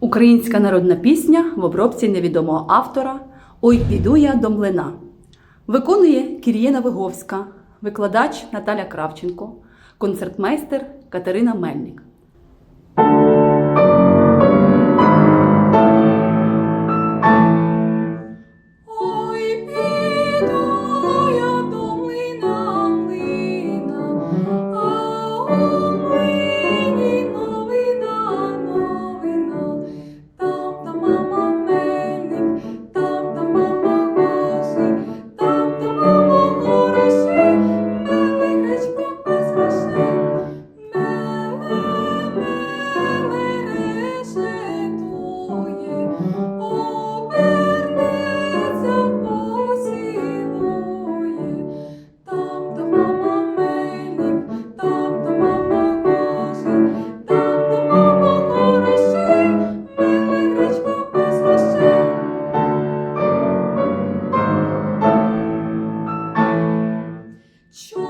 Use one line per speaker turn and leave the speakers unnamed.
Українська народна пісня в обробці невідомого автора Ой піду я до млина. Виконує Кір'єна Виговська, викладач Наталя Кравченко, концертмейстер Катерина Мельник.
Sure.